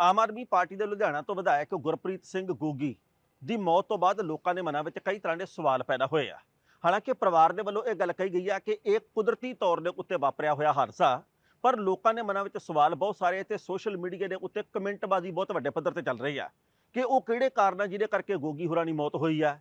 Aam Aadmi party ਦੇ ਲੁਧਿਆਣਾ ਤੋਂ ਵਿਧਾਇਕ ਗੁਰਪ੍ਰੀਤ ਸਿੰਘ ਗੋਗੀ ਦੀ ਮੌਤ ਤੋਂ ਬਾਅਦ ਲੋਕਾਂ ਦੇ ਮਨਾਂ ਵਿੱਚ ਕਈ ਤਰ੍ਹਾਂ ਦੇ ਸਵਾਲ ਪੈਦਾ ਹੋਏ ਆ। ਹਾਲਾਂਕਿ ਪਰਿਵਾਰ ਦੇ ਵੱਲੋਂ ਇਹ ਗੱਲ ਕਹੀ ਗਈ ਆ ਕਿ ਇਹ ਕੁਦਰਤੀ ਤੌਰ ਦੇ ਉੱਤੇ ਵਾਪਰਿਆ ਹੋਇਆ ਹਾਦਸਾ, ਪਰ ਲੋਕਾਂ ਦੇ ਮਨਾਂ ਵਿੱਚ ਸਵਾਲ ਬਹੁਤ ਸਾਰੇ ਤੇ ਸੋਸ਼ਲ ਮੀਡੀਆ ਦੇ ਉੱਤੇ ਕਮੈਂਟਬਾਜ਼ੀ ਬਹੁਤ ਵੱਡੇ ਪੱਧਰ ਤੇ ਚੱਲ ਰਹੀ ਆ ਕਿ ਉਹ ਕਿਹੜੇ ਕਾਰਨ ਆ ਜਿਹਦੇ ਕਰਕੇ ਗੋਗੀ ਹੋਰਾਂ ਦੀ ਮੌਤ ਹੋਈ ਆ?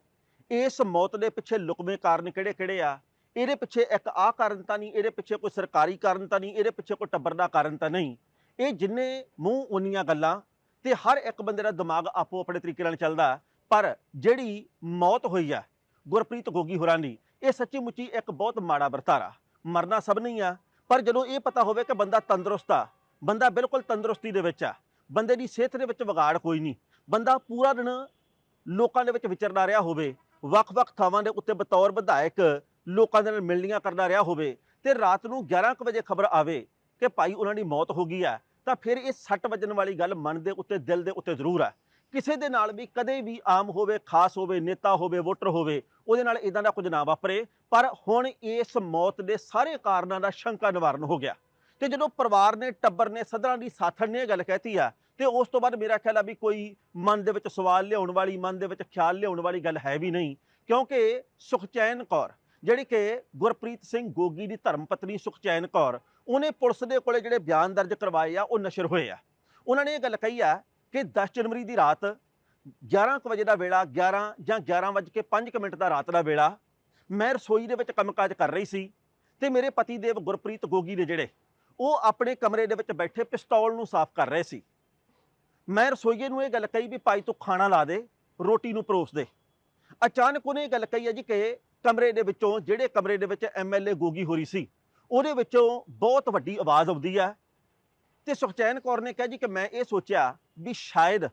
ਇਸ ਮੌਤ ਦੇ ਪਿੱਛੇ ਲੁਕਵੇਂ ਕਾਰਨ ਕਿਹੜੇ-ਕਿਹੜੇ ਆ? ਇਹਦੇ ਪਿੱਛੇ ਇੱਕ ਆਹ ਕਾਰਨ ਤਾਂ ਨਹੀਂ, ਇਹਦੇ ਪਿੱਛੇ ਕੋਈ ਸਰਕਾਰੀ ਕਾਰਨ ਤਾਂ ਨਹੀਂ, ਇਹਦੇ ਪਿੱਛੇ ਕੋਈ ਟੱਬਰ ਦਾ ਕਾਰਨ ਤਾਂ ਨਹੀਂ। ਇਹ ਜਿੰਨੇ ਮੂੰਹ ਉਨੀਆਂ ਗੱਲਾਂ ਤੇ ਹਰ ਇੱਕ ਬੰਦੇ ਦਾ ਦਿਮਾਗ ਆਪੋ ਆਪਣੇ ਤਰੀਕੇ ਨਾਲ ਚੱਲਦਾ ਪਰ ਜਿਹੜੀ ਮੌਤ ਹੋਈ ਆ ਗੁਰਪ੍ਰੀਤ ਗੋਗੀ ਹੋਰਾਂ ਦੀ, ਇਹ ਸੱਚੀ ਮੁੱਚੀ ਇੱਕ ਬਹੁਤ ਮਾੜਾ ਵਰਤਾਰਾ। ਮਰਨਾ ਸਭ ਨਹੀਂ ਆ, ਪਰ ਜਦੋਂ ਇਹ ਪਤਾ ਹੋਵੇ ਕਿ ਬੰਦਾ ਤੰਦਰੁਸਤ ਆ, ਬੰਦਾ ਬਿਲਕੁਲ ਤੰਦਰੁਸਤੀ ਦੇ ਵਿੱਚ ਆ, ਬੰਦੇ ਦੀ ਸਿਹਤ ਦੇ ਵਿੱਚ ਵਿਗਾੜ ਕੋਈ ਨਹੀਂ, ਬੰਦਾ ਪੂਰਾ ਦਿਨ ਲੋਕਾਂ ਦੇ ਵਿੱਚ ਵਿਚਰਦਾ ਰਿਹਾ ਹੋਵੇ, ਵੱਖ-ਵੱਖ ਥਾਵਾਂ ਦੇ ਉੱਤੇ ਬਤੌਰ ਵਿਧਾਇਕ ਲੋਕਾਂ ਦੇ ਨਾਲ ਮਿਲਣੀਆਂ ਕਰਦਾ ਰਿਹਾ ਹੋਵੇ ਤੇ ਰਾਤ ਨੂੰ 11 ਕੁ ਵਜੇ ਖਬਰ ਆਵੇ ਕਿ ਭਾਈ ਉਹਨਾਂ ਦੀ ਮੌਤ ਹੋ ਗਈ ਆ, ਤਾਂ ਫਿਰ ਇਹ ਸੱਟ ਵੱਜਣ ਵਾਲੀ ਗੱਲ ਮਨ ਦੇ ਉੱਤੇ, ਦਿਲ ਦੇ ਉੱਤੇ ਜ਼ਰੂਰ ਆ। ਕਿਸੇ ਦੇ ਨਾਲ ਵੀ ਕਦੇ ਵੀ ਆਮ ਹੋਵੇ, ਖਾਸ ਹੋਵੇ, ਨੇਤਾ ਹੋਵੇ, ਵੋਟਰ ਹੋਵੇ, ਉਹਦੇ ਨਾਲ ਇਦਾਂ ਦਾ ਕੁਝ ਨਾ ਵਾਪਰੇ, ਪਰ ਹੁਣ ਇਸ ਮੌਤ ਦੇ ਸਾਰੇ ਕਾਰਨਾਂ ਦਾ ਸ਼ੰਕਾ ਨਿਵਾਰਨ ਹੋ ਗਿਆ। ਤੇ ਜਦੋਂ ਪਰਿਵਾਰ ਨੇ, ਟੱਬਰ ਨੇ ਸਦਰਾਂ ਦੀ ਸਾਥਣ ਨੇ ਇਹ ਗੱਲ ਕਹਿਤੀ ਆ, ਤੇ ਉਸ ਤੋਂ ਬਾਅਦ ਮੇਰਾ ਖਿਆਲ ਆ ਵੀ ਕੋਈ ਮਨ ਦੇ ਵਿੱਚ ਸਵਾਲ ਲਿਆਉਣ ਵਾਲੀ, ਮਨ ਦੇ ਵਿੱਚ ਖਿਆਲ ਲਿਆਉਣ ਵਾਲੀ ਗੱਲ ਹੈ ਵੀ ਨਹੀਂ, ਕਿਉਂਕਿ ਸੁਖਚੈਨ ਕੌਰ, ਜਿਹੜੀ ਕਿ ਗੁਰਪ੍ਰੀਤ ਸਿੰਘ ਗੋਗੀ ਦੀ ਧਰਮ ਪਤਨੀ ਸੁਖਚੈਨ ਕੌਰ ਉਹਨੇ ਪੁਲਿਸ ਦੇ ਕੋਲੇ ਜਿਹੜੇ ਬਿਆਨ ਦਰਜ ਕਰਵਾਏ ਆ, ਉਹ ਨਸ਼ਰ ਹੋਏ ਆ। ਉਹਨਾਂ ਨੇ ਇਹ ਗੱਲ ਕਹੀ ਆ ਕਿ 10 ਜਨਵਰੀ ਦੀ ਰਾਤ 11 ਕੁ ਵਜੇ ਦਾ ਵੇਲਾ 11 ਜਾਂ 11 ਵੱਜ ਕੇ 5 ਮਿੰਟ ਦਾ ਰਾਤ ਦਾ ਵੇਲਾ, ਮੈਂ ਰਸੋਈ ਦੇ ਵਿੱਚ ਕੰਮਕਾਜ ਕਰ ਰਹੀ ਸੀ ਤੇ ਮੇਰੇ ਪਤੀ ਦੇਵ ਗੁਰਪ੍ਰੀਤ ਗੋਗੀ ਨੇ ਜਿਹੜੇ, ਉਹ ਆਪਣੇ ਕਮਰੇ ਦੇ ਵਿੱਚ ਬੈਠੇ ਪਿਸਤੌਲ ਨੂੰ ਸਾਫ਼ ਕਰ ਰਹੇ ਸੀ। ਮੈਂ ਰਸੋਈਏ ਨੂੰ ਇਹ ਗੱਲ ਕਹੀ ਵੀ ਭਾਈ ਤੂੰ ਖਾਣਾ ਲਾ ਦੇ, ਰੋਟੀ ਨੂੰ ਪਰੋਸ ਦੇ। ਅਚਾਨਕ ਉਹਨੇ ਇਹ ਗੱਲ ਕਹੀ ਹੈ ਜੀ ਕਿ ਕਮਰੇ ਦੇ ਵਿੱਚੋਂ, ਜਿਹੜੇ ਕਮਰੇ ਦੇ ਵਿੱਚ ਐਮਐਲਏ ਗੋਗੀ ਹੋਰੀ ਸੀ ਉਹਦੇ ਵਿੱਚੋਂ ਬਹੁਤ ਵੱਡੀ ਆਵਾਜ਼ ਆਉਂਦੀ ਹੈ ਤੇ ਸੁਖਚੈਨ ਕੌਰ ਨੇ ਕਿਹਾ ਜੀ ਕਿ ਮੈਂ ਇਹ ਸੋਚਿਆ ਵੀ ਸ਼ਾਇਦ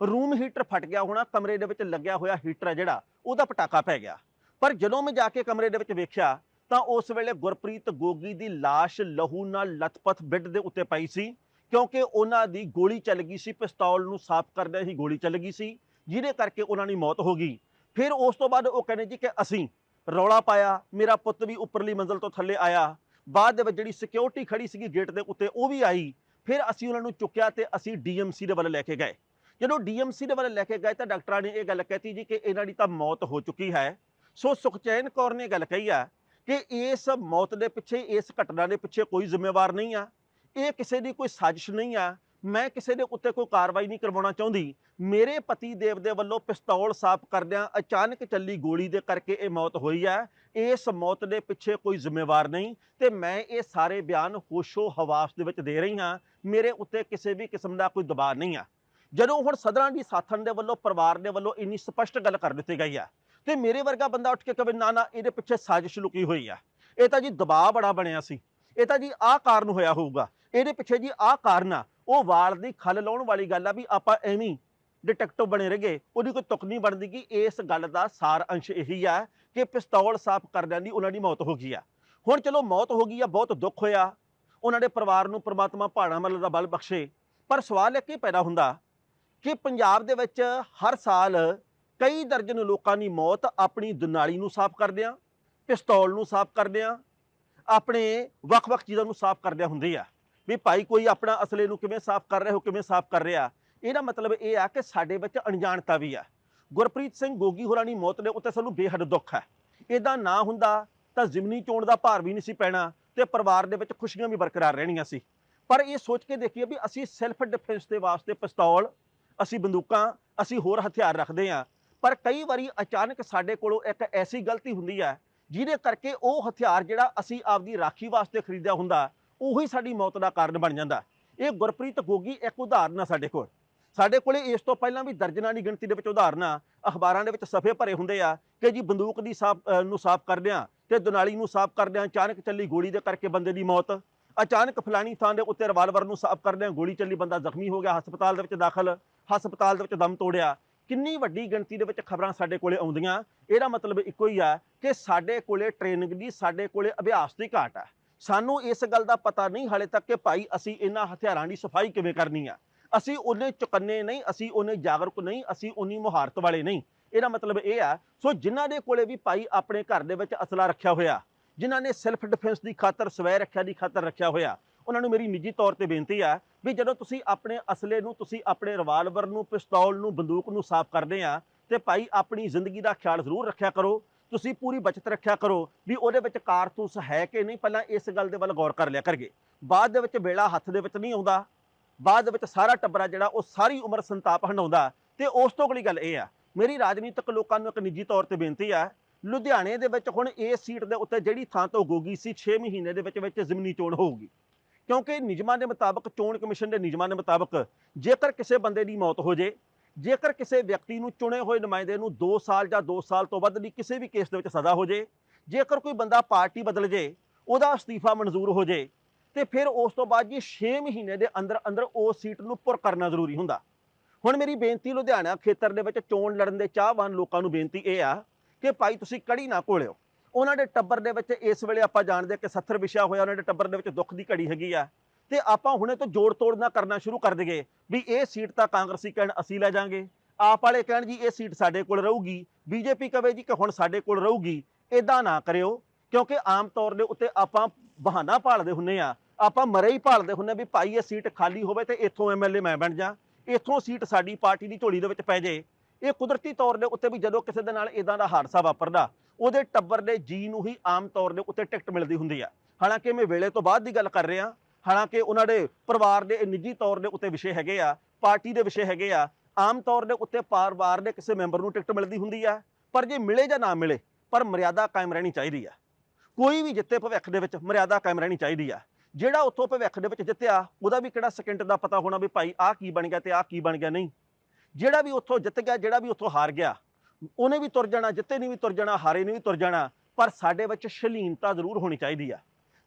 ਰੂਮ ਹੀਟਰ ਫਟ ਗਿਆ ਹੋਣਾ, ਕਮਰੇ ਦੇ ਵਿੱਚ ਲੱਗਿਆ ਹੋਇਆ ਹੀਟਰ ਹੈ ਜਿਹੜਾ, ਉਹਦਾ ਪਟਾਕਾ ਪੈ ਗਿਆ। ਪਰ ਜਦੋਂ ਮੈਂ ਜਾ ਕੇ ਕਮਰੇ ਦੇ ਵਿੱਚ ਵੇਖਿਆ, ਤਾਂ ਉਸ ਵੇਲੇ ਗੁਰਪ੍ਰੀਤ ਗੋਗੀ ਦੀ ਲਾਸ਼ ਲਹੂ ਨਾਲ ਲਥਪਥ ਬੈੱਡ ਦੇ ਉੱਤੇ ਪਈ ਸੀ, ਕਿਉਂਕਿ ਉਹਨਾਂ ਦੀ ਗੋਲੀ ਚੱਲ ਗਈ ਸੀ, ਪਿਸਤੌਲ ਨੂੰ ਸਾਫ਼ ਕਰਦਿਆਂ ਹੀ ਗੋਲੀ ਚੱਲ ਗਈ ਸੀ, ਜਿਹਦੇ ਕਰਕੇ ਉਹਨਾਂ ਦੀ ਮੌਤ ਹੋ ਗਈ। ਫਿਰ ਉਸ ਤੋਂ ਬਾਅਦ ਉਹ ਕਹਿੰਦੇ ਜੀ ਕਿ ਅਸੀਂ ਰੌਲਾ ਪਾਇਆ, ਮੇਰਾ ਪੁੱਤ ਵੀ ਉੱਪਰਲੀ ਮੰਜ਼ਲ ਤੋਂ ਥੱਲੇ ਆਇਆ ਬਾਅਦ ਦੇ ਵਿੱਚ ਜਿਹੜੀ ਸਿਕਿਉਰਿਟੀ ਖੜੀ ਸੀਗੀ ਗੇਟ ਦੇ ਉੱਤੇ, ਉਹ ਵੀ ਆਈ। ਫਿਰ ਅਸੀਂ ਉਹਨਾਂ ਨੂੰ ਚੁੱਕਿਆ ਤੇ ਅਸੀਂ ਡੀਐਮਸੀ ਦੇ ਵੱਲ ਲੈ ਕੇ ਗਏ। ਜਦੋਂ ਡੀਐਮਸੀ ਦੇ ਵੱਲ ਲੈ ਕੇ ਗਏ ਤਾਂ ਡਾਕਟਰਾਂ ਨੇ ਇਹ ਗੱਲ ਕਹਿਤੀ ਜੀ ਕਿ ਇਹਨਾਂ ਦੀ ਤਾਂ ਮੌਤ ਹੋ ਚੁੱਕੀ ਹੈ। ਸੋ ਸੁਖਚੈਨ ਕੌਰ ਨੇ ਗੱਲ ਕਹੀ ਆ ਕਿ ਇਸ ਮੌਤ ਦੇ ਪਿੱਛੇ, ਇਸ ਘਟਨਾ ਦੇ ਪਿੱਛੇ ਕੋਈ ਜ਼ਿੰਮੇਵਾਰ ਨਹੀਂ ਆ। ਇਹ ਕਿਸੇ ਦੀ ਕੋਈ ਸਾਜ਼ਿਸ਼ ਨਹੀਂ ਆ। ਮੈਂ ਕਿਸੇ ਦੇ ਉੱਤੇ ਕੋਈ ਕਾਰਵਾਈ ਨਹੀਂ ਕਰਵਾਉਣਾ ਚਾਹੁੰਦੀ। ਮੇਰੇ ਪਤੀ ਦੇਵ ਦੇ ਵੱਲੋਂ ਪਿਸਤੌਲ ਸਾਫ਼ ਕਰਦਿਆਂ ਅਚਾਨਕ ਚੱਲੀ ਗੋਲੀ ਦੇ ਕਰਕੇ ਇਹ ਮੌਤ ਹੋਈ ਹੈ। ਇਸ ਮੌਤ ਦੇ ਪਿੱਛੇ ਕੋਈ ਜ਼ਿੰਮੇਵਾਰ ਨਹੀਂ ਤੇ ਮੈਂ ਇਹ ਸਾਰੇ ਬਿਆਨ ਹੋਸ਼ੋ ਹਵਾਸ ਦੇ ਵਿੱਚ ਦੇ ਰਹੀ ਹਾਂ। ਮੇਰੇ ਉੱਤੇ ਕਿਸੇ ਵੀ ਕਿਸਮ ਦਾ ਕੋਈ ਦਬਾਅ ਨਹੀਂ ਆ। ਜਦੋਂ ਹੁਣ ਸਦਰਾਂ ਦੀ ਸਾਥਣ ਦੇ ਵੱਲੋਂ, ਪਰਿਵਾਰ ਦੇ ਵੱਲੋਂ ਇੰਨੀ ਸਪਸ਼ਟ ਗੱਲ ਕਰ ਦਿੱਤੀ ਗਈ ਆ ਤੇ ਮੇਰੇ ਵਰਗਾ ਬੰਦਾ ਉੱਠ ਕੇ ਕਵੇ, ਨਾ ਨਾ, ਇਹਦੇ ਪਿੱਛੇ ਸਾਜ਼ਿਸ਼ ਲੁਕੀ ਹੋਈ ਆ। ਇਹ ਤਾਂ ਜੀ ਦਬਾਅ ਬੜਾ ਬਣਿਆ ਸੀ। ਇਹ ਤਾਂ ਜੀ ਆਹ ਕਾਰਨ ਹੋਇਆ ਹੋਊਗਾ। ਇਹਦੇ ਪਿੱਛੇ ਜੀ ਆਹ ਕਾਰਨ ਆ। ਉਹ ਵਾਲ ਦੀ ਖੱਲ ਲਾਉਣ ਵਾਲੀ ਗੱਲ ਆ ਵੀ ਆਪਾਂ ਐਵੇਂ ਡਿਟੈਕਟਿਵ ਬਣੇ ਰਹੀਏ, ਉਹਦੀ ਕੋਈ ਤੁਕ ਨਹੀਂ ਬਣਦੀ ਕਿ ਇਸ ਗੱਲ ਦਾ ਸਾਰ ਅੰਸ਼ ਇਹੀ ਆ ਕਿ ਪਿਸਤੌਲ ਸਾਫ਼ ਕਰਦਿਆਂ ਦੀ ਉਹਨਾਂ ਦੀ ਮੌਤ ਹੋ ਗਈ ਆ। ਹੁਣ ਚਲੋ ਮੌਤ ਹੋ ਗਈ ਆ, ਬਹੁਤ ਦੁੱਖ ਹੋਇਆ। ਉਹਨਾਂ ਦੇ ਪਰਿਵਾਰ ਨੂੰ ਪ੍ਰਮਾਤਮਾ ਪਹਾੜਾਂ ਮੱਲ ਦਾ ਬਲ ਬਖਸ਼ੇ। ਪਰ ਸਵਾਲ ਇਹ ਕੀ ਪੈਦਾ ਹੁੰਦਾ ਕਿ ਪੰਜਾਬ ਦੇ ਵਿੱਚ ਹਰ ਸਾਲ ਕਈ ਦਰਜਨ ਲੋਕਾਂ ਦੀ ਮੌਤ ਆਪਣੀ ਦੁਨਾਲੀ ਨੂੰ ਸਾਫ਼ ਕਰਦਿਆਂ, ਪਿਸਤੌਲ ਨੂੰ ਸਾਫ਼ ਕਰਦਿਆਂ, ਆਪਣੇ ਵੱਖ-ਵੱਖ ਚੀਜ਼ਾਂ ਨੂੰ ਸਾਫ਼ ਕਰਦਿਆਂ ਹੁੰਦੀ ਆ। ਵੀ ਭਾਈ ਕੋਈ ਆਪਣਾ ਅਸਲੇ ਨੂੰ ਕਿਵੇਂ ਸਾਫ਼ ਕਰ ਰਹੇ ਹੋ ਕਿਵੇਂ ਸਾਫ਼ ਕਰ ਰਿਹਾ? ਇਹਦਾ ਮਤਲਬ ਇਹ ਆ ਕਿ ਸਾਡੇ ਵਿੱਚ ਅਣਜਾਣਤਾ ਵੀ ਆ। ਗੁਰਪ੍ਰੀਤ ਸਿੰਘ ਗੋਗੀ ਹੋਰਾਂ ਦੀ ਮੌਤ ਦੇ ਉੱਤੇ ਸਾਨੂੰ ਬੇਹੱਦ ਦੁੱਖ ਹੈ। ਇਹਦਾ ਨਾ ਹੁੰਦਾ ਤਾਂ ਜ਼ਿਮਨੀ ਚੋਣ ਦਾ ਭਾਰ ਵੀ ਨਹੀਂ ਸੀ ਪੈਣਾ ਤੇ ਪਰਿਵਾਰ ਦੇ ਵਿੱਚ ਖੁਸ਼ੀਆਂ ਵੀ ਬਰਕਰਾਰ ਰਹਿਣੀਆਂ ਸੀ। ਪਰ ਇਹ ਸੋਚ ਕੇ ਦੇਖੀਏ ਵੀ ਅਸੀਂ ਸੈਲਫ ਡਿਫੈਂਸ ਦੇ ਵਾਸਤੇ ਪਿਸਤੌਲ, ਅਸੀਂ ਬੰਦੂਕਾਂ, ਅਸੀਂ ਹੋਰ ਹਥਿਆਰ ਰੱਖਦੇ ਹਾਂ। ਪਰ ਕਈ ਵਾਰੀ ਅਚਾਨਕ ਸਾਡੇ ਕੋਲੋਂ ਇੱਕ ਐਸੀ ਗਲਤੀ ਹੁੰਦੀ ਹੈ, ਜਿਹਦੇ ਕਰਕੇ ਉਹ ਹਥਿਆਰ ਜਿਹੜਾ ਅਸੀਂ ਆਪਦੀ ਰਾਖੀ ਵਾਸਤੇ ਖਰੀਦਿਆ ਹੁੰਦਾ ਉਹੀ ਸਾਡੀ ਮੌਤ ਦਾ ਕਾਰਨ ਬਣ ਜਾਂਦਾ। ਇਹ ਗੁਰਪ੍ਰੀਤ ਗੋਗੀ ਇੱਕ ਉਦਾਹਰਨ ਆ ਸਾਡੇ ਕੋਲ। ਸਾਡੇ ਕੋਲੇ ਇਸ ਤੋਂ ਪਹਿਲਾਂ ਵੀ ਦਰਜਨਾਂ ਦੀ ਗਿਣਤੀ ਦੇ ਵਿੱਚ ਉਦਾਹਰਨਾਂ ਅਖਬਾਰਾਂ ਦੇ ਵਿੱਚ ਸਫੇ ਭਰੇ ਹੁੰਦੇ ਆ ਕਿ ਜੀ ਬੰਦੂਕ ਦੀ ਸਾਫ਼ ਨੂੰ ਸਾਫ਼ ਕਰਦਿਆਂ ਤੇ ਦੁਨਾਲੀ ਨੂੰ ਸਾਫ਼ ਕਰਦਿਆਂ ਅਚਾਨਕ ਚੱਲੀ ਗੋਲੀ ਦੇ ਕਰਕੇ ਬੰਦੇ ਦੀ ਮੌਤ। ਅਚਾਨਕ ਫਲਾਣੀ ਥਾਂ ਦੇ ਉੱਤੇ ਰਿਵਾਲਵਰ ਨੂੰ ਸਾਫ਼ ਕਰਦਿਆਂ ਗੋਲੀ ਚੱਲੀ, ਬੰਦਾ ਜ਼ਖਮੀ ਹੋ ਗਿਆ, ਹਸਪਤਾਲ ਦੇ ਵਿੱਚ ਦਾਖਲ। ਹਸਪਤਾਲ ਦੇ ਵਿੱਚ ਦਮ ਤੋੜਿਆ। ਕਿੰਨੀ ਵੱਡੀ ਗਿਣਤੀ ਦੇ ਵਿੱਚ ਖਬਰਾਂ ਸਾਡੇ ਕੋਲੇ ਆਉਂਦੀਆਂ। ਇਹਦਾ ਮਤਲਬ ਇੱਕੋ ਹੀ ਆ ਕਿ ਸਾਡੇ ਕੋਲੇ ਟ੍ਰੇਨਿੰਗ ਦੀ, ਸਾਡੇ ਕੋਲੇ ਅਭਿਆਸ ਦੀ ਘਾਟ ਆ। ਸਾਨੂੰ ਇਸ ਗੱਲ ਦਾ ਪਤਾ ਨਹੀਂ ਹਾਲੇ ਤੱਕ ਕਿ ਭਾਈ ਅਸੀਂ ਇਹਨਾਂ ਹਥਿਆਰਾਂ ਦੀ ਸਫ਼ਾਈ ਕਿਵੇਂ ਕਰਨੀ ਆ। ਅਸੀਂ ਉਹਨੇ ਚੁਕੰਨੇ ਨਹੀਂ, ਅਸੀਂ ਉਹਨੇ ਜਾਗਰੂਕ ਨਹੀਂ, ਅਸੀਂ ਉਨੀ ਮੁਹਾਰਤ ਵਾਲੇ ਨਹੀਂ। ਇਹਦਾ ਮਤਲਬ ਇਹ ਆ, ਸੋ ਜਿਨ੍ਹਾਂ ਦੇ ਕੋਲੇ ਵੀ ਭਾਈ ਆਪਣੇ ਘਰ ਦੇ ਵਿੱਚ ਅਸਲਾ ਰੱਖਿਆ ਹੋਇਆ, ਜਿਨ੍ਹਾਂ ਨੇ ਸੈਲਫ ਡਿਫੈਂਸ ਦੀ ਖਾਤਰ, ਸਵੈ ਰੱਖਿਆ ਦੀ ਖਾਤਰ ਰੱਖਿਆ ਹੋਇਆ, ਉਹਨਾਂ ਨੂੰ ਮੇਰੀ ਨਿੱਜੀ ਤੌਰ ਤੇ ਬੇਨਤੀ ਆ ਵੀ ਜਦੋਂ ਤੁਸੀਂ ਆਪਣੇ ਅਸਲੇ ਨੂੰ, ਤੁਸੀਂ ਆਪਣੇ ਰਿਵਾਲਵਰ ਨੂੰ, ਪਿਸਤੌਲ ਨੂੰ, ਬੰਦੂਕ ਨੂੰ ਸਾਫ਼ ਕਰਦੇ ਆ, ਤੇ ਭਾਈ ਆਪਣੀ ਜ਼ਿੰਦਗੀ ਦਾ ਖਿਆਲ ਜ਼ਰੂਰ ਰੱਖਿਆ ਕਰੋ। ਤੁਸੀਂ ਪੂਰੀ ਬਚਤ ਰੱਖਿਆ ਕਰੋ ਵੀ ਉਹਦੇ ਵਿੱਚ ਕਾਰਤੂਸ ਹੈ ਕਿ ਨਹੀਂ, ਪਹਿਲਾਂ ਇਸ ਗੱਲ ਦੇ ਵੱਲ ਗੌਰ ਕਰ ਲਿਆ ਕਰਗੇ ਬਾਅਦ ਦੇ ਵਿੱਚ ਵੇਲਾ ਹੱਥ ਦੇ ਵਿੱਚ ਨਹੀਂ ਆਉਂਦਾ। ਬਾਅਦ ਦੇ ਵਿੱਚ ਸਾਰਾ ਟੱਬਰਾ ਜਿਹੜਾ ਉਹ ਸਾਰੀ ਉਮਰ ਸੰਤਾਪ ਹੰਡਾਉਂਦਾ ਤੇ ਉਸ ਤੋਂ ਅਗਲੀ ਗੱਲ ਇਹ ਆ, ਮੇਰੀ ਰਾਜਨੀਤਿਕ ਲੋਕਾਂ ਨੂੰ ਇੱਕ ਨਿੱਜੀ ਤੌਰ ਤੇ ਬੇਨਤੀ ਆ, ਲੁਧਿਆਣੇ ਦੇ ਵਿੱਚ ਹੁਣ ਇਸ ਸੀਟ ਦੇ ਉੱਤੇ ਜਿਹੜੀ ਥਾਂ ਤੋਂ ਗੋਗੀ ਸੀ 6 ਮਹੀਨੇ ਦੇ ਵਿੱਚ ਵਿੱਚ ਜ਼ਮੀਨੀ ਚੋਣ ਹੋਊਗੀ। ਕਿਉਂਕਿ ਨਿਯਮਾਂ ਦੇ ਮੁਤਾਬਕ ਚੋਣ ਕਮਿਸ਼ਨ ਦੇ ਨਿਯਮਾਂ ਦੇ ਮੁਤਾਬਕ ਜੇਕਰ ਕਿਸੇ ਬੰਦੇ ਦੀ ਮੌਤ ਹੋ ਜੇ ਜੇਕਰ ਕਿਸੇ ਵਿਅਕਤੀ ਨੂੰ ਚੁਣੇ ਹੋਏ ਨੁਮਾਇੰਦੇ ਨੂੰ 2 ਸਾਲ ਜਾਂ 2 ਸਾਲ ਤੋਂ ਵੱਧ ਦੀ ਕਿਸੇ ਵੀ ਕੇਸ ਦੇ ਵਿੱਚ ਸਜ਼ਾ ਹੋ ਜੇ, ਜੇਕਰ ਕੋਈ ਬੰਦਾ ਪਾਰਟੀ ਬਦਲ ਜੇ, ਉਹਦਾ ਅਸਤੀਫਾ ਮਨਜ਼ੂਰ ਹੋ ਜੇ, ਤੇ ਫਿਰ ਉਸ ਤੋਂ ਬਾਅਦ ਜੀ 6 ਮਹੀਨੇ ਦੇ ਅੰਦਰ ਅੰਦਰ ਉਸ ਸੀਟ ਨੂੰ ਪੁਰ ਕਰਨਾ ਜ਼ਰੂਰੀ ਹੁੰਦਾ। ਹੁਣ ਮੇਰੀ ਬੇਨਤੀ ਲੁਧਿਆਣਾ ਖੇਤਰ ਦੇ ਵਿੱਚ ਚੋਣ ਲੜਨ ਦੇ ਚਾਹਵਾਨ ਲੋਕਾਂ ਨੂੰ ਬੇਨਤੀ ਇਹ ਆ ਕਿ ਭਾਈ ਤੁਸੀਂ ਕੜੀ ਨਾ ਘੋਲਿਓ। ਉਹਨਾਂ ਦੇ ਟੱਬਰ ਦੇ ਵਿੱਚ ਇਸ ਵੇਲੇ ਆਪਾਂ ਜਾਣਦੇ ਕਿ 70 ਵਿਸ਼ਾ ਹੋਇਆ, ਉਹਨਾਂ ਦੇ ਟੱਬਰ ਦੇ ਵਿੱਚ ਦੁੱਖ ਦੀ ਘੜੀ ਹੈਗੀ ਆ। ਤੇ ਆਪਾਂ ਹੁਣੇ ਤੋਂ ਜੋੜ ਤੋੜ ਨਾ ਕਰਨਾ ਸ਼ੁਰੂ ਕਰ ਦਈਏ ਵੀ ਇਹ ਸੀਟ ਤਾਂ ਕਾਂਗਰਸੀ ਕਹਿਣ ਅਸੀਂ ਲੈ ਜਾਾਂਗੇ। ਆਪ ਵਾਲੇ ਕਹਿਣ ਜੀ ਇਹ ਸੀਟ ਸਾਡੇ ਕੋਲ ਰਹੂਗੀ, ਬੀਜੇਪੀ ਕਵੇ ਜੀ ਕਿ ਹੁਣ ਸਾਡੇ ਕੋਲ ਰਹੂਗੀ ਇਦਾਂ ਨਾ ਕਰਿਓ। ਕਿਉਂਕਿ ਆਮ ਤੌਰ ਦੇ ਉੱਤੇ ਆਪਾਂ ਬਹਾਨਾ ਭਾਲਦੇ ਹੁੰਨੇ ਆ, ਆਪਾਂ ਮਰੇ ਹੀ ਭਾਲਦੇ ਹੁੰਨੇ ਵੀ ਭਾਈ ਇਹ ਸੀਟ ਖਾਲੀ ਹੋਵੇ ਤੇ ਇੱਥੋਂ ਐਮਐਲਏ ਮੈਂ ਬਣ ਜਾ, ਇੱਥੋਂ ਸੀਟ ਸਾਡੀ ਪਾਰਟੀ ਦੀ ਝੋਲੀ ਦੇ ਵਿੱਚ ਪੈ ਜੇ। ਇਹ ਕੁਦਰਤੀ ਤੌਰ ਦੇ ਉੱਤੇ ਵੀ ਜਦੋਂ ਕਿਸੇ ਦੇ ਨਾਲ ਇਦਾਂ ਦਾ ਹਾਦਸਾ ਵਾਪਰਦਾ, ਉਹਦੇ ਟੱਬਰ ਦੇ ਜੀ ਨੂੰ ਹੀ ਆਮ ਤੌਰ ਦੇ ਉੱਤੇ ਟਿਕਟ ਮਿਲਦੀ ਹੁੰਦੀ ਆ। ਹਾਲਾਂਕਿ ਮੈਂ ਵੇਲੇ ਤੋਂ ਬਾਅਦ ਦੀ ਗੱਲ ਕਰ ਰਿਹਾ ਹਾਲਾਂਕਿ ਉਹਨਾਂ ਦੇ ਪਰਿਵਾਰ ਦੇ ਨਿੱਜੀ ਤੌਰ ਦੇ ਉੱਤੇ ਵਿਸ਼ੇ ਹੈਗੇ ਆ, ਪਾਰਟੀ ਦੇ ਵਿਸ਼ੇ ਹੈਗੇ ਆ, ਆਮ ਤੌਰ ਦੇ ਉੱਤੇ ਪਰਿਵਾਰ ਦੇ ਕਿਸੇ ਮੈਂਬਰ ਨੂੰ ਟਿਕਟ ਮਿਲਦੀ ਹੁੰਦੀ ਆ, ਪਰ ਜੇ ਮਿਲੇ ਜਾਂ ਨਾ ਮਿਲੇ, ਪਰ ਮਰਿਆਦਾ ਕਾਇਮ ਰਹਿਣੀ ਚਾਹੀਦੀ ਆ। ਕੋਈ ਵੀ ਜਿੱਤੇ ਭਵਿੱਖ ਦੇ ਵਿੱਚ ਮਰਿਆਦਾ ਕਾਇਮ ਰਹਿਣੀ ਚਾਹੀਦੀ ਆ। ਜਿਹੜਾ ਉੱਥੋਂ ਭਵਿੱਖ ਦੇ ਵਿੱਚ ਜਿੱਤਿਆ, ਉਹਦਾ ਵੀ ਕਿਹੜਾ ਸਕਿੰਟ ਦਾ ਪਤਾ ਹੋਣਾ ਵੀ ਭਾਈ ਆਹ ਕੀ ਬਣ ਗਿਆ ਤੇ ਆਹ ਕੀ ਬਣ ਗਿਆ ਨਹੀਂ। ਜਿਹੜਾ ਵੀ ਉੱਥੋਂ ਜਿੱਤ ਗਿਆ, ਜਿਹੜਾ ਵੀ ਉੱਥੋਂ ਹਾਰ ਗਿਆ, ਉਹਨੇ ਵੀ ਤੁਰ ਜਾਣਾ, ਜਿੱਤੇ ਨੇ ਵੀ ਤੁਰ ਜਾਣਾ, ਹਾਰੇ ਨੇ ਵੀ ਤੁਰ ਜਾਣਾ, ਪਰ ਸਾਡੇ ਵਿੱਚ ਸ਼ਲੀਨਤਾ ਜ਼ਰੂਰ ਹੋਣੀ ਚਾਹੀਦੀ ਆ।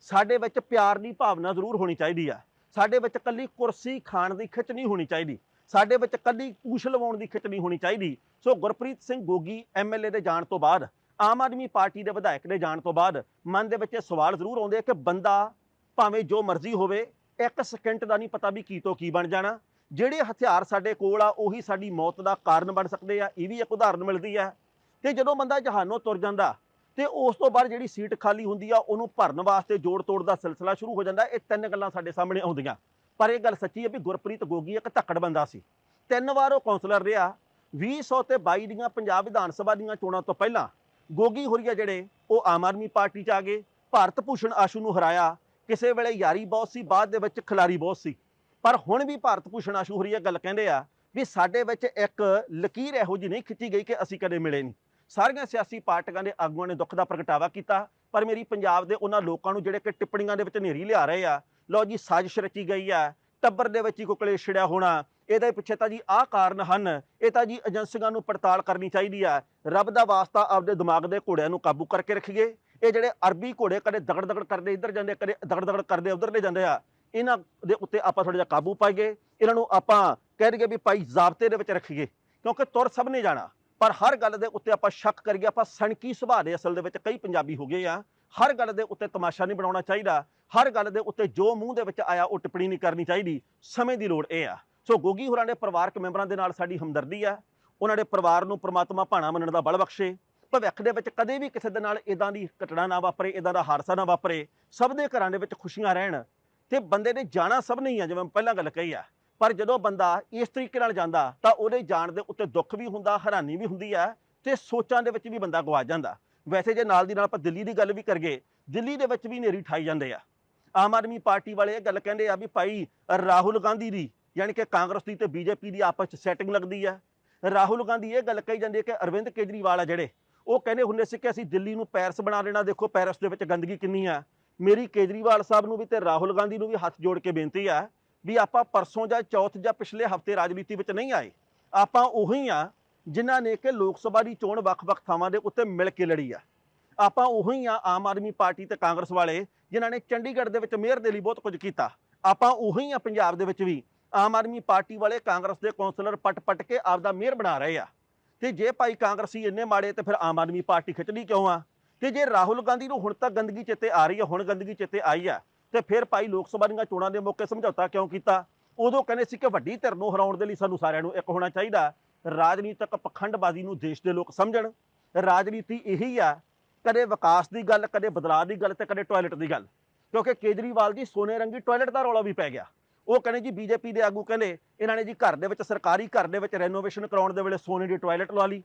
ਸਾਡੇ ਵਿੱਚ ਪਿਆਰ ਦੀ ਭਾਵਨਾ ਜ਼ਰੂਰ ਹੋਣੀ ਚਾਹੀਦੀ ਆ। ਸਾਡੇ ਵਿੱਚ ਕੱਲੀ ਕੁਰਸੀ ਖਾਣ ਦੀ ਖਿੱਚ ਨਹੀਂ ਹੋਣੀ ਚਾਹੀਦੀ। ਸਾਡੇ ਵਿੱਚ ਕੱਲੀ ਪੂਛ ਲਵਾਉਣ ਦੀ ਖਿੱਚ ਨਹੀਂ ਹੋਣੀ ਚਾਹੀਦੀ। ਸੋ ਗੁਰਪ੍ਰੀਤ ਸਿੰਘ ਗੋਗੀ ਐਮਐਲਏ ਦੇ ਜਾਣ ਤੋਂ ਬਾਅਦ, ਆਮ ਆਦਮੀ ਪਾਰਟੀ ਦੇ ਵਿਧਾਇਕ ਦੇ ਜਾਣ ਤੋਂ ਬਾਅਦ ਮਨ ਦੇ ਵਿੱਚ ਇਹ ਸਵਾਲ ਜ਼ਰੂਰ ਆਉਂਦੇ ਕਿ ਬੰਦਾ ਭਾਵੇਂ ਜੋ ਮਰਜ਼ੀ ਹੋਵੇ, ਇੱਕ ਸਕਿੰਟ ਦਾ ਨਹੀਂ ਪਤਾ ਵੀ ਕੀ ਤੋਂ ਕੀ ਬਣ ਜਾਣਾ। ਜਿਹੜੇ ਹਥਿਆਰ ਸਾਡੇ ਕੋਲ ਆ, ਉਹੀ ਸਾਡੀ ਮੌਤ ਦਾ ਕਾਰਨ ਬਣ ਸਕਦੇ ਆ। ਇਹ ਵੀ ਇੱਕ ਉਦਾਹਰਨ ਮਿਲਦੀ ਆ। ਤੇ ਜਦੋਂ ਬੰਦਾ ਜਹਾਨੋਂ ਤੁਰ ਜਾਂਦਾ ਤੇ ਉਸ ਤੋਂ ਬਾਅਦ ਜਿਹੜੀ ਸੀਟ ਖਾਲੀ ਹੁੰਦੀ ਆ, ਉਹਨੂੰ ਭਰਨ ਵਾਸਤੇ ਜੋੜ ਤੋੜ ਦਾ ਸਿਲਸਿਲਾ ਸ਼ੁਰੂ ਹੋ ਜਾਂਦਾ। ਇਹ ਤਿੰਨ ਗੱਲਾਂ ਸਾਡੇ ਸਾਹਮਣੇ ਆਉਂਦੀਆਂ। ਪਰ ਇਹ ਗੱਲ ਸੱਚੀ ਹੈ ਵੀ ਗੁਰਪ੍ਰੀਤ ਗੋਗੀ ਇੱਕ ਧੱਕੜ ਬੰਦਾ ਸੀ। ਤਿੰਨ ਵਾਰ ਉਹ ਕਾਉਂਸਲਰ ਰਿਹਾ 2000 ਤੇ 22 ਦੀਆਂ ਪੰਜਾਬ ਵਿਧਾਨ ਸਭਾ ਦੀਆਂ ਚੋਣਾਂ ਤੋਂ ਪਹਿਲਾਂ। ਗੋਗੀ ਹੋਰੀਆ ਜਿਹੜੇ, ਉਹ ਆਮ ਆਦਮੀ ਪਾਰਟੀ 'ਚ ਆ ਗਏ। ਭਾਰਤ ਭੂਸ਼ਣ ਆਸ਼ੂ ਨੂੰ ਹਰਾਇਆ। ਕਿਸੇ ਵੇਲੇ ਯਾਰੀ ਬਹੁਤ ਸੀ, ਬਾਅਦ ਦੇ ਵਿੱਚ ਖਿਲਾਰੀ ਬਹੁਤ ਸੀ। ਪਰ ਹੁਣ ਵੀ ਭਾਰਤ ਭੂਸ਼ਣ ਆਸ਼ੂ ਹੋਰੀਆ ਗੱਲ ਕਹਿੰਦੇ ਆ ਵੀ ਸਾਡੇ ਵਿੱਚ ਇੱਕ ਲਕੀਰ ਇਹੋ ਜਿਹੀ ਨਹੀਂ ਖਿੱਚੀ ਗਈ ਕਿ ਅਸੀਂ ਕਦੇ ਮਿਲੇ ਨਹੀਂ। ਸਾਰੀਆਂ ਸਿਆਸੀ ਪਾਰਟੀਆਂ ਦੇ ਆਗੂਆਂ ਨੇ ਦੁੱਖ ਦਾ ਪ੍ਰਗਟਾਵਾ ਕੀਤਾ, ਪਰ ਮੇਰੀ ਪੰਜਾਬ ਦੇ ਉਹਨਾਂ ਲੋਕਾਂ ਨੂੰ ਜਿਹੜੇ ਕਿ ਟਿੱਪਣੀਆਂ ਦੇ ਵਿੱਚ ਨੇਰੀ ਲਿਆ ਰਹੇ ਆ, ਲਓ ਜੀ ਸਾਜ਼ਿਸ਼ ਰਚੀ ਗਈ ਆ, ਟੱਬਰ ਦੇ ਵਿੱਚ ਹੀ ਕੋਈ ਕਲੇਸ਼ ਛਿੜਿਆ ਹੋਣਾ, ਇਹਦੇ ਪਿੱਛੇ ਤਾਂ ਜੀ ਆਹ ਕਾਰਨ ਹਨ, ਇਹ ਤਾਂ ਜੀ ਏਜੰਸੀਆਂ ਨੂੰ ਪੜਤਾਲ ਕਰਨੀ ਚਾਹੀਦੀ ਆ, ਰੱਬ ਦਾ ਵਾਸਤਾ ਆਪਦੇ ਦਿਮਾਗ ਦੇ ਘੋੜਿਆਂ ਨੂੰ ਕਾਬੂ ਕਰਕੇ ਰੱਖੀਏ, ਇਹ ਜਿਹੜੇ ਅਰਬੀ ਘੋੜੇ ਕਦੇ ਦਗੜ ਦਗੜ ਕਰਦੇ ਇੱਧਰ ਜਾਂਦੇ, ਕਦੇ ਦਗੜ ਦਗੜ ਕਰਦੇ ਉੱਧਰ ਲੈ ਜਾਂਦੇ ਆ, ਇਹਨਾਂ ਦੇ ਉੱਤੇ ਆਪਾਂ ਥੋੜਾ ਜਿਹਾ ਕਾਬੂ ਪਾਈਏ, ਇਹਨਾਂ ਨੂੰ ਆਪਾਂ ਕਹਿ ਦਈਏ ਵੀ ਭਾਈ ਜ਼ਾਬਤੇ ਦੇ ਵਿੱਚ ਰੱਖੀਏ, ਕਿਉਂਕਿ ਤੁਰ ਸਭ ਨੇ ਜਾਣਾ। ਪਰ ਹਰ ਗੱਲ ਦੇ ਉੱਤੇ ਆਪਾਂ ਸ਼ੱਕ ਕਰੀਏ, ਆਪਾਂ ਸਣਕੀ ਸੁਭਾਅ ਦੇ ਅਸਲ ਦੇ ਵਿੱਚ ਕਈ ਪੰਜਾਬੀ ਹੋ ਗਏ ਆ। ਹਰ ਗੱਲ ਦੇ ਉੱਤੇ ਤਮਾਸ਼ਾ ਨਹੀਂ ਬਣਾਉਣਾ ਚਾਹੀਦਾ। ਹਰ ਗੱਲ ਦੇ ਉੱਤੇ ਜੋ ਮੂੰਹ ਦੇ ਵਿੱਚ ਆਇਆ, ਉਹ ਟਿੱਪਣੀ ਨਹੀਂ ਕਰਨੀ ਚਾਹੀਦੀ। ਸਮੇਂ ਦੀ ਲੋੜ ਇਹ ਆ। ਸੋ ਗੋਗੀ ਹੋਰਾਂ ਦੇ ਪਰਿਵਾਰਕ ਮੈਂਬਰਾਂ ਦੇ ਨਾਲ ਸਾਡੀ ਹਮਦਰਦੀ ਆ। ਉਹਨਾਂ ਦੇ ਪਰਿਵਾਰ ਨੂੰ ਪ੍ਰਮਾਤਮਾ ਭਾਣਾ ਮੰਨਣ ਦਾ ਬਲ ਬਖਸ਼ੇ। ਭਵਿੱਖ ਦੇ ਵਿੱਚ ਕਦੇ ਵੀ ਕਿਸੇ ਦੇ ਨਾਲ ਇਦਾਂ ਦੀ ਘਟਨਾ ਨਾ ਵਾਪਰੇ ਇਦਾਂ ਦਾ ਹਾਦਸਾ ਨਾ ਵਾਪਰੇ। ਸਭ ਦੇ ਘਰਾਂ ਦੇ ਵਿੱਚ ਖੁਸ਼ੀਆਂ ਰਹਿਣ। ਤੇ ਬੰਦੇ ਨੇ ਜਾਣਾ ਸਭ ਨਹੀਂ ਆ, ਜਿਵੇਂ ਪਹਿਲਾਂ ਗੱਲ ਕਹੀ ਆ। ਪਰ ਜਦੋਂ ਬੰਦਾ ਇਸ ਤਰੀਕੇ ਨਾਲ ਜਾਂਦਾ, ਤਾਂ ਉਹਦੇ ਜਾਣ ਦੇ ਉੱਤੇ ਦੁੱਖ ਵੀ ਹੁੰਦਾ, ਹੈਰਾਨੀ ਵੀ ਹੁੰਦੀ ਹੈ ਤੇ ਸੋਚਾਂ ਦੇ ਵਿੱਚ ਵੀ ਬੰਦਾ ਗਵਾ ਜਾਂਦਾ। ਵੈਸੇ ਜੇ ਨਾਲ ਦੀ ਨਾਲ ਆਪਾਂ ਦਿੱਲੀ ਦੀ ਗੱਲ ਵੀ ਕਰੀਏ, ਦਿੱਲੀ ਦੇ ਵਿੱਚ ਵੀ ਨੇਰੀ ਠਾਈ ਜਾਂਦੇ ਆ। ਆਮ ਆਦਮੀ ਪਾਰਟੀ ਵਾਲੇ ਇਹ ਗੱਲ ਕਹਿੰਦੇ ਆ ਵੀ ਭਾਈ, ਰਾਹੁਲ ਗਾਂਧੀ ਦੀ, ਯਾਨੀ ਕਿ ਕਾਂਗਰਸ ਦੀ ਤੇ ਬੀਜੇਪੀ ਦੀ ਆਪਸ ਵਿੱਚ ਸੈਟਿੰਗ ਲੱਗਦੀ ਆ। ਰਾਹੁਲ ਗਾਂਧੀ ਇਹ ਗੱਲ ਕਹੀ ਜਾਂਦੀ ਹੈ ਕਿ ਅਰਵਿੰਦ ਕੇਜਰੀਵਾਲ ਆ ਜਿਹੜੇ, ਉਹ ਕਹਿੰਦੇ ਹੁੰਦੇ ਸੀ ਕਿ ਅਸੀਂ ਦਿੱਲੀ ਨੂੰ ਪੈਰਸ ਬਣਾ ਲੈਣਾ ਦੇਖੋ ਪੈਰਸ ਦੇ ਵਿੱਚ ਗੰਦਗੀ ਕਿੰਨੀ ਆ। ਮੇਰੀ ਕੇਜਰੀਵਾਲ ਸਾਹਿਬ ਨੂੰ ਵੀ ਤੇ ਰਾਹੁਲ ਗਾਂਧੀ ਨੂੰ ਵੀ ਹੱਥ ਜੋੜ ਕੇ ਬੇਨਤੀ ਆ ਵੀ ਆਪਾਂ ਪਰਸੋਂ ਜਾਂ ਚੌਥ ਜਾਂ ਪਿਛਲੇ ਹਫ਼ਤੇ ਰਾਜਨੀਤੀ ਵਿੱਚ ਨਹੀਂ ਆਏ। ਆਪਾਂ ਉਹੀ ਆ ਜਿਨ੍ਹਾਂ ਨੇ ਕਿ ਲੋਕ ਸਭਾ ਦੀ ਚੋਣ ਵੱਖ-ਵੱਖ ਥਾਵਾਂ ਦੇ ਉੱਤੇ ਮਿਲ ਕੇ ਲੜੀ ਆ। ਆਪਾਂ ਉਹੀ ਆ ਆਮ ਆਦਮੀ ਪਾਰਟੀ ਤੇ ਕਾਂਗਰਸ ਵਾਲੇ ਜਿਨ੍ਹਾਂ ਨੇ ਚੰਡੀਗੜ੍ਹ ਦੇ ਵਿੱਚ ਮੇਅਰ ਦੇ ਲਈ ਬਹੁਤ ਕੁਝ ਕੀਤਾ। ਆਪਾਂ ਉਹੀ ਆ ਪੰਜਾਬ ਦੇ ਵਿੱਚ ਵੀ ਆਮ ਆਦਮੀ ਪਾਰਟੀ ਵਾਲੇ ਕਾਂਗਰਸ ਦੇ ਕੌਂਸਲਰ ਪਟ-ਪਟ ਕੇ ਆਪਦਾ ਮੇਅਰ ਬਣਾ ਰਹੇ ਆ। ਤੇ ਜੇ ਭਾਈ ਕਾਂਗਰਸੀ ਇੰਨੇ ਮਾੜੇ ਤੇ ਫਿਰ ਆਮ ਆਦਮੀ ਪਾਰਟੀ ਖਿੱਚਣੀ ਕਿਉਂ ਆ? ਤੇ ਜੇ ਰਾਹੁਲ ਗਾਂਧੀ ਨੂੰ ਹੁਣ ਤੱਕ ਗੰਦਗੀ ਚੇਤੇ ਆ ਰਹੀ ਹੈ ਹੁਣ ਗੰਦਗੀ ਚੇਤੇ ਆਈ ਆ ਤੇ ਫਿਰ ਭਾਈ ਲੋਕ ਸਭਾ ਦੀਆਂ ਚੋਣਾਂ ਦੇ ਮੌਕੇ ਸਮਝੌਤਾ ਕਿਉਂ ਕੀਤਾ? ਉਦੋਂ ਕਹਿੰਦੇ ਸੀ ਕਿ ਵੱਡੀ ਧਿਰ ਨੂੰ ਹਰਾਉਣ ਦੇ ਲਈ ਸਾਨੂੰ ਸਾਰਿਆਂ ਨੂੰ ਇੱਕ ਹੋਣਾ ਚਾਹੀਦਾ। ਰਾਜਨੀਤਿਕ ਪਖੰਡਬਾਜ਼ੀ ਨੂੰ ਦੇਸ਼ ਦੇ ਲੋਕ ਸਮਝਣ। ਰਾਜਨੀਤੀ ਇਹੀ ਆ, ਕਦੇ ਵਿਕਾਸ ਦੀ ਗੱਲ, ਕਦੇ ਬਦਲਾਅ ਦੀ ਗੱਲ ਤੇ ਕਦੇ ਟਾਇਲਟ ਦੀ ਗੱਲ। ਕਿਉਂਕਿ ਕੇਜਰੀਵਾਲ ਜੀ ਸੋਨੇ ਰੰਗੀ ਟਾਇਲਟ ਦਾ ਰੌਲਾ ਵੀ ਪੈ ਗਿਆ। ਉਹ ਕਹਿੰਦੇ ਜੀ ਬੀਜੇਪੀ ਦੇ ਆਗੂ ਕਹਿੰਦੇ, ਇਹਨਾਂ ਨੇ ਜੀ ਘਰ ਦੇ ਵਿੱਚ, ਸਰਕਾਰੀ ਘਰ ਦੇ ਵਿੱਚ ਰੈਨੋਵੇਸ਼ਨ ਕਰਾਉਣ ਦੇ ਵੇਲੇ ਸੋਨੇ ਦੀ ਟਾਇਲਟ ਲਵਾ ਲਈ।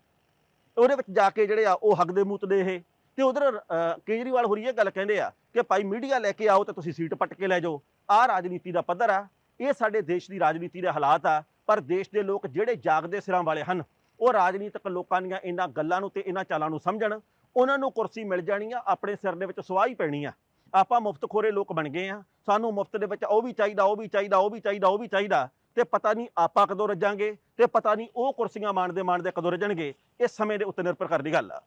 ਉਹਦੇ ਵਿੱਚ ਜਾ ਕੇ ਜਿਹੜੇ ਆ, ਉਹ ਹੱਗਦੇ ਮੂਤਦੇ ਇਹ। ਤੇ ਉਧਰ ਕੇਜਰੀਵਾਲ ਹੋਰੀ ਇਹ ਗੱਲ ਕਹਿੰਦੇ ਆ ਕਿ ਭਾਈ ਮੀਡੀਆ ਲੈ ਕੇ ਆਓ ਤਾਂ ਤੁਸੀਂ ਸੀਟ ਪੱਟ ਕੇ ਲੈ ਜਾਓ। ਆਹ ਰਾਜਨੀਤੀ ਦਾ ਪੱਧਰ ਆ। ਇਹ ਸਾਡੇ ਦੇਸ਼ ਦੀ ਰਾਜਨੀਤੀ ਦੇ ਹਾਲਾਤ ਆ, ਪਰ ਦੇਸ਼ ਦੇ ਲੋਕ ਜਿਹੜੇ ਜਾਗਦੇ ਸਿਰਾਂ ਵਾਲੇ ਹਨ, ਉਹ ਰਾਜਨੀਤਿਕ ਲੋਕਾਂ ਦੀਆਂ ਇਹਨਾਂ ਗੱਲਾਂ ਨੂੰ ਤੇ ਇਹਨਾਂ ਚਾਲਾਂ ਨੂੰ ਸਮਝਣ, ਉਹਨਾਂ ਨੂੰ ਕੁਰਸੀ ਮਿਲ ਜਾਣੀ ਆ, ਆਪਣੇ ਸਿਰ ਦੇ ਵਿੱਚ ਸਵਾਹ ਹੀ ਪੈਣੀ ਆ। ਆਪਾਂ ਮੁਫਤਖੋਰੇ ਲੋਕ ਬਣ ਗਏ ਆ। ਸਾਨੂੰ ਮੁਫਤ ਦੇ ਵਿੱਚ ਉਹ ਵੀ ਚਾਹੀਦਾ, ਉਹ ਵੀ ਚਾਹੀਦਾ, ਉਹ ਵੀ ਚਾਹੀਦਾ, ਉਹ ਵੀ ਚਾਹੀਦਾ, ਤੇ ਪਤਾ ਨਹੀਂ ਆਪਾਂ ਕਦੋਂ ਰੱਜਾਂਗੇ, ਤੇ ਪਤਾ ਨਹੀਂ ਉਹ ਕੁਰਸੀਆਂ ਮਾਣਦੇ ਮਾਣਦੇ ਕਦੋਂ ਰੱਜਣਗੇ। ਇਹ ਸਮੇਂ ਦੇ ਉੱਤੇ ਨਿਰਭਰ ਕਰਦੀ ਗੱਲ ਆ।